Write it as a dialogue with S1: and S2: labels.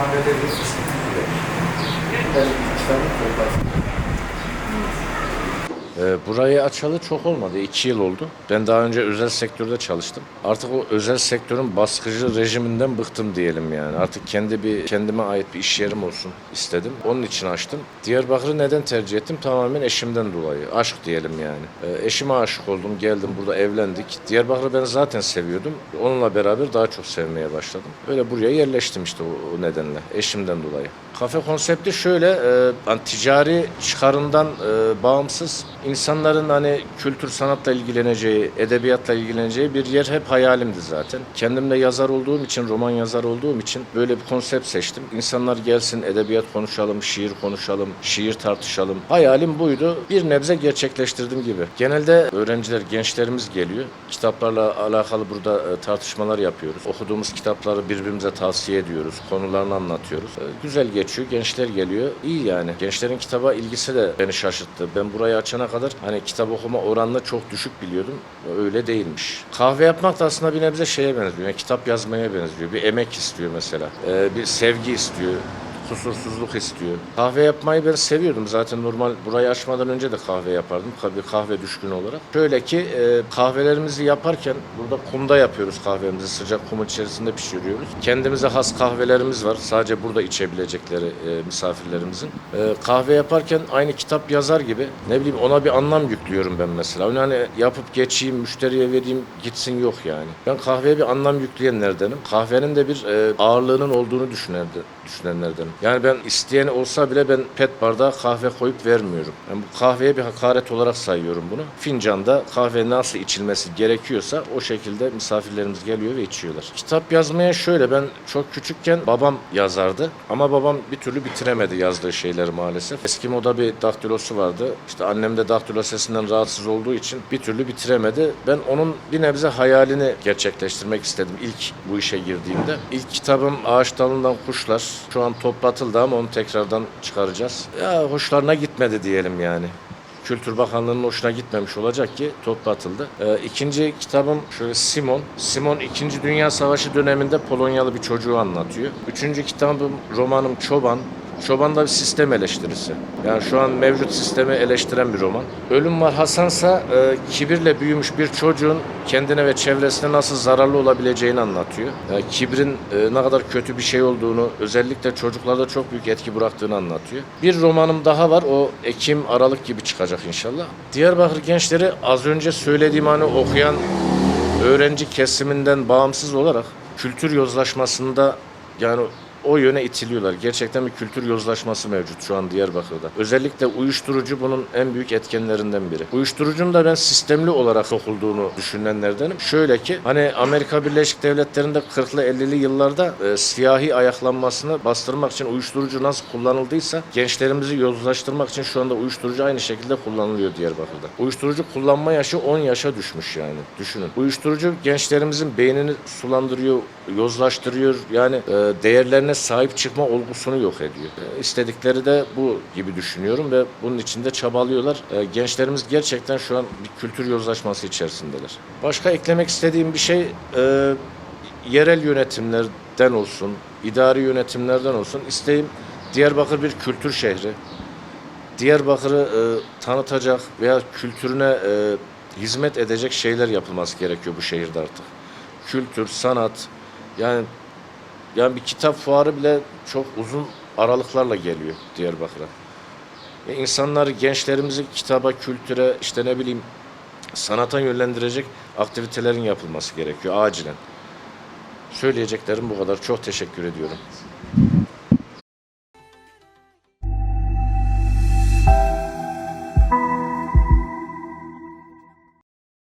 S1: Ahmet Eylül Sisi gibi. Ben bir kitabı koyarım. Ee, burayı açalı çok olmadı. iki yıl oldu. Ben daha önce özel sektörde çalıştım. Artık o özel sektörün baskıcı rejiminden bıktım diyelim yani. Artık kendi bir kendime ait bir iş yerim olsun istedim. Onun için açtım. Diyarbakır'ı neden tercih ettim? Tamamen eşimden dolayı. Aşk diyelim yani. Ee, eşime aşık oldum. Geldim burada evlendik. Diyarbakır'ı ben zaten seviyordum. Onunla beraber daha çok sevmeye başladım. Böyle buraya yerleştim işte o, o nedenle. Eşimden dolayı. Kafe konsepti şöyle, e, hani ticari çıkarından e, bağımsız insanların hani kültür sanatla ilgileneceği, edebiyatla ilgileneceği bir yer hep hayalimdi zaten. Kendim de yazar olduğum için, roman yazar olduğum için böyle bir konsept seçtim. İnsanlar gelsin, edebiyat konuşalım, şiir konuşalım, şiir tartışalım. Hayalim buydu. Bir nebze gerçekleştirdim gibi. Genelde öğrenciler, gençlerimiz geliyor. Kitaplarla alakalı burada e, tartışmalar yapıyoruz. Okuduğumuz kitapları birbirimize tavsiye ediyoruz. Konularını anlatıyoruz. E, Güzel geçiyor. Gençler geliyor. İyi yani. Gençlerin kitaba ilgisi de beni şaşırttı. Ben burayı açana kadar hani kitap okuma oranını çok düşük biliyordum. Öyle değilmiş. Kahve yapmak da aslında bir nebze şeye benziyor. Yani kitap yazmaya benziyor. Bir emek istiyor mesela. E, bir sevgi istiyor kusursuzluk istiyor. Kahve yapmayı ben seviyordum. Zaten normal burayı açmadan önce de kahve yapardım. Bir kahve düşkünü olarak. Şöyle ki e, kahvelerimizi yaparken burada kumda yapıyoruz kahvemizi. Sıcak kum içerisinde pişiriyoruz. Kendimize has kahvelerimiz var. Sadece burada içebilecekleri e, misafirlerimizin. E, kahve yaparken aynı kitap yazar gibi ne bileyim ona bir anlam yüklüyorum ben mesela. Onu hani yapıp geçeyim, müşteriye vereyim gitsin yok yani. Ben kahveye bir anlam yükleyenlerdenim. Kahvenin de bir e, ağırlığının olduğunu düşünenlerdenim. Yani ben isteyen olsa bile ben pet bardağa kahve koyup vermiyorum. Yani bu kahveye bir hakaret olarak sayıyorum bunu. Fincanda kahve nasıl içilmesi gerekiyorsa o şekilde misafirlerimiz geliyor ve içiyorlar. Kitap yazmaya şöyle ben çok küçükken babam yazardı ama babam bir türlü bitiremedi yazdığı şeyleri maalesef. Eski moda bir daktilosu vardı. İşte annem de daktilo sesinden rahatsız olduğu için bir türlü bitiremedi. Ben onun bir nebze hayalini gerçekleştirmek istedim ilk bu işe girdiğimde. İlk kitabım Ağaç Dalından Kuşlar. Şu an toplatıldı ama onu tekrardan çıkaracağız. Ya hoşlarına gitmedi diyelim yani. Kültür Bakanlığı'nın hoşuna gitmemiş olacak ki toplatıldı. Ee, ikinci kitabım şöyle Simon. Simon 2. Dünya Savaşı döneminde Polonyalı bir çocuğu anlatıyor. Üçüncü kitabım romanım Çoban. Çoban da bir sistem eleştirisi. Yani şu an mevcut sistemi eleştiren bir roman. Ölüm var Hasansa e, kibirle büyümüş bir çocuğun kendine ve çevresine nasıl zararlı olabileceğini anlatıyor. Yani kibrin e, ne kadar kötü bir şey olduğunu, özellikle çocuklarda çok büyük etki bıraktığını anlatıyor. Bir romanım daha var. O Ekim, Aralık gibi çıkacak inşallah. Diyarbakır gençleri az önce söylediğim hani okuyan öğrenci kesiminden bağımsız olarak kültür yozlaşmasında yani o yöne itiliyorlar. Gerçekten bir kültür yozlaşması mevcut şu an Diyarbakır'da. Özellikle uyuşturucu bunun en büyük etkenlerinden biri. Uyuşturucunun da ben sistemli olarak okulduğunu düşünenlerdenim. Şöyle ki hani Amerika Birleşik Devletleri'nde 40'lı 50'li yıllarda e, siyahi ayaklanmasını bastırmak için uyuşturucu nasıl kullanıldıysa gençlerimizi yozlaştırmak için şu anda uyuşturucu aynı şekilde kullanılıyor Diyarbakır'da. Uyuşturucu kullanma yaşı 10 yaşa düşmüş yani. Düşünün. Uyuşturucu gençlerimizin beynini sulandırıyor, yozlaştırıyor. Yani e, değerlerine sahip çıkma olgusunu yok ediyor. E, istedikleri de bu gibi düşünüyorum ve bunun için de çabalıyorlar. E, gençlerimiz gerçekten şu an bir kültür yozlaşması içerisindeler. Başka eklemek istediğim bir şey e, yerel yönetimlerden olsun, idari yönetimlerden olsun isteğim Diyarbakır bir kültür şehri. Diyarbakır'ı e, tanıtacak veya kültürüne e, hizmet edecek şeyler yapılması gerekiyor bu şehirde artık. Kültür, sanat, yani yani bir kitap fuarı bile çok uzun aralıklarla geliyor Diyarbakır'a. E, insanları, gençlerimizi kitaba, kültüre, işte ne bileyim sanata yönlendirecek aktivitelerin yapılması gerekiyor acilen. Söyleyeceklerim bu kadar. Çok teşekkür ediyorum.